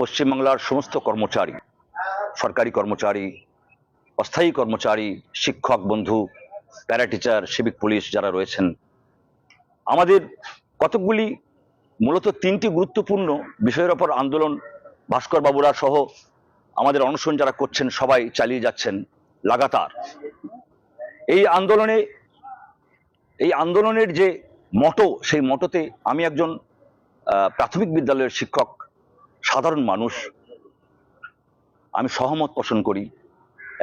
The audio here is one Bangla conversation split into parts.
পশ্চিমবাংলার সমস্ত কর্মচারী, সরকারি কর্মচারী, অস্থায়ী কর্মচারী, শিক্ষক, বন্ধু প্যারা টিচার সিভিক পুলিশ যারা রয়েছেন, আমাদের কতকগুলি মূলত তিনটি গুরুত্বপূর্ণ বিষয়ের ওপর আন্দোলন ভাস্কর বাবুরা সহ আমাদের অনশন যারা করছেন সবাই চালিয়ে যাচ্ছেন লাগাতার। এই আন্দোলনে, এই আন্দোলনের যে মটো, সেই মটোতে আমি একজন প্রাথমিক বিদ্যালয়ের শিক্ষক সাধারণ মানুষ। আমি সহমত পোষণ করি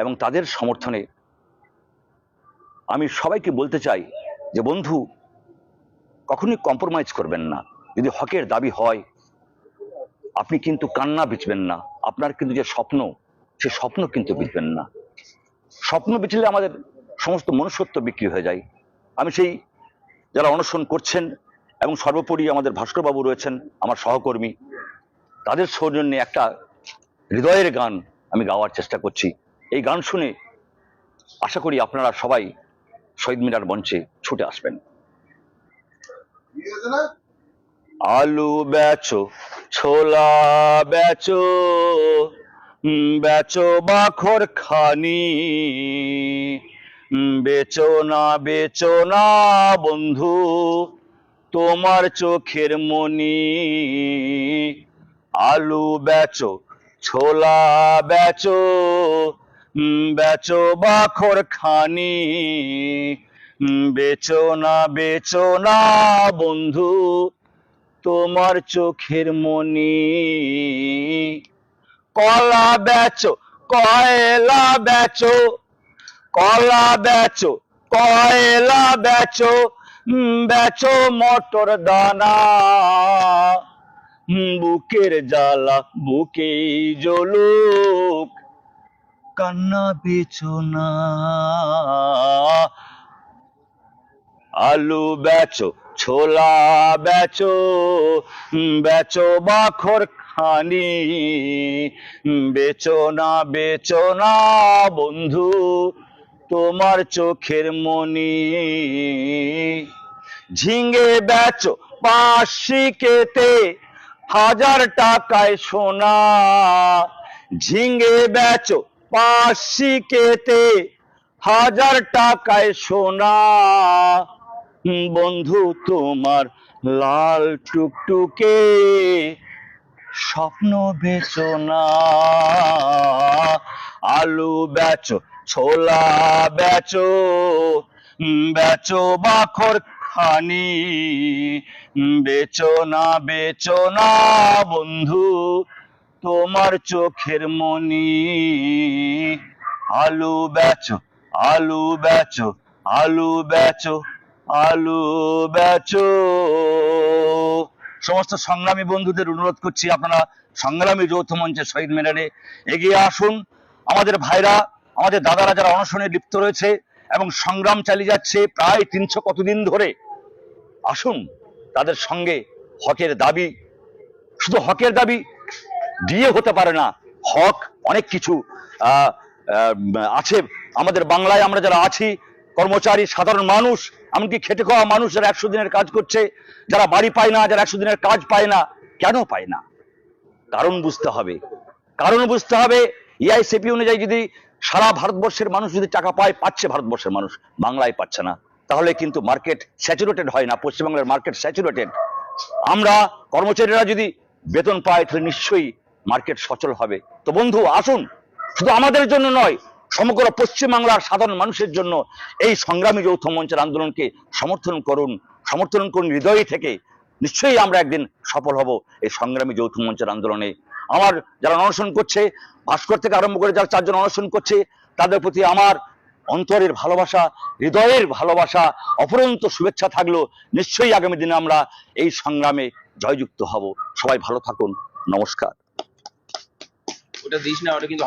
এবং তাদের সমর্থনে আমি সবাইকে বলতে চাই যে, বন্ধু, কখনোই কম্প্রোমাইজ করবেন না। যদি হকের দাবি হয়, আপনি কিন্তু কান্না বিচবেন না। আপনার কিন্তু যে স্বপ্ন, সে স্বপ্ন কিন্তু বিচবেন না। স্বপ্ন বিচলে আমাদের সমস্ত মনুষ্যত্ব বিক্রি হয়ে যায়। আমি সেই যারা অনশন করছেন এবং সর্বোপরি আমাদের ভাস্করবাবু রয়েছেন, আমার সহকর্মী তাদের সৌজন্যে একটা হৃদয়ের গান আমি গাওয়ার চেষ্টা করছি। এই গান শুনে আশা করি আপনারা সবাই শহীদ মিনার মঞ্চে ছুটে আসবেন। আলু বেচো, ছোলা বেচো বেচো বাখর খানি বেচো না বেচো না বন্ধু, তোমার চোখের মনি আলু বেচো, ছোলা বেচো বেচো বাখর খানি। বেচো না বেচো না বন্ধু, তোমার চোখের মনি। কলা বেচো, কয়লা বেচো, কলা বেচো, কয়লা বেচো বেচো মটর দানা। বুকের জ্বালা বুকে জ্বলুক, কান্না বেচো না আলু বেচো, ছোলা বেচো বেচো বাখর খানি। বেচো না বেচো না, বন্ধু, তোমার চোখের মনি। ঝিঙ্গে বেচো পাশিকেতে হাজার টাকায় সোনা ঝিঙ্গে বেচো পাশিকেতে হাজার টাকায় সোনা বন্ধু তোমার লাল টুকটুকে। স্বপ্ন বেচো না আলু বেচো, ছোলা বেচো বেচো বাখর খানি উম, বেচো না বেচো না বন্ধু তোমার চোখের মনি। আলু বেচো আলু বেচো আলু বেচো আলু বেচো। সমস্ত সংগ্রামী বন্ধুদের অনুরোধ করছি আপনারা সংগ্রামী যৌথ মঞ্চে শহীদ মিনারে এগিয়ে আসুন। আমাদের ভাইরা আমাদের দাদারা যারা অনশনে লিপ্ত রয়েছে এবং সংগ্রাম চালিয়ে যাচ্ছে প্রায় তিনশো কতদিন ধরে আসুন তাদের সঙ্গে হকের দাবি, শুধু হকের দাবি দিয়ে হতে পারে না, হক অনেক কিছু আছে। আমাদের বাংলায় আমরা যারা আছি, কর্মচারী, সাধারণ মানুষ, এমনকি খেটে খাওয়া মানুষ যারা একশো দিনের কাজ করছে, যারা বাড়ি পায় না, যারা একশো দিনের কাজ পায় না, কেন পায় না? কারণ বুঝতে হবে। কারণ বুঝতে হবে ইআইসিপি অনুযায়ী যদি সারা ভারতবর্ষের মানুষ যদি টাকা পায়, পাচ্ছে ভারতবর্ষের মানুষ, বাংলায় পাচ্ছে না। তাহলে কিন্তু মার্কেট স্যাচুরেটেড হয় না, পশ্চিমবাংলার মার্কেট স্যাচুরেটেড আমরা কর্মচারীরা যদি বেতন পায় তাহলে নিশ্চয়ই মার্কেট সচল হবে। তো বন্ধু, আসুন, শুধু আমাদের জন্য নয়, সমগ্র পশ্চিমবাংলার সাধারণ মানুষের জন্য এই সংগ্রামী যৌথ মঞ্চের আন্দোলনকে সমর্থন করুন সমর্থন করুন হৃদয় থেকে। নিশ্চয়ই আমরা একদিন সফল হব এই সংগ্রামী যৌথ মঞ্চের আন্দোলনে। আমার যারা অনশন করছে, ভাস্কর থেকে আরম্ভ করে যারা চারজন অনশন করছে, তাদের প্রতি আমার অন্তরের ভালোবাসা, হৃদয়ের ভালোবাসা অপরন্ত শুভেচ্ছা থাকল। নিশ্চয়ই আগামী দিনে আমরা এই সংগ্রামে জয়যুক্ত হব। সবাই ভালো থাকুন। নমস্কার। ওটা দিস না, ওটা কিন্তু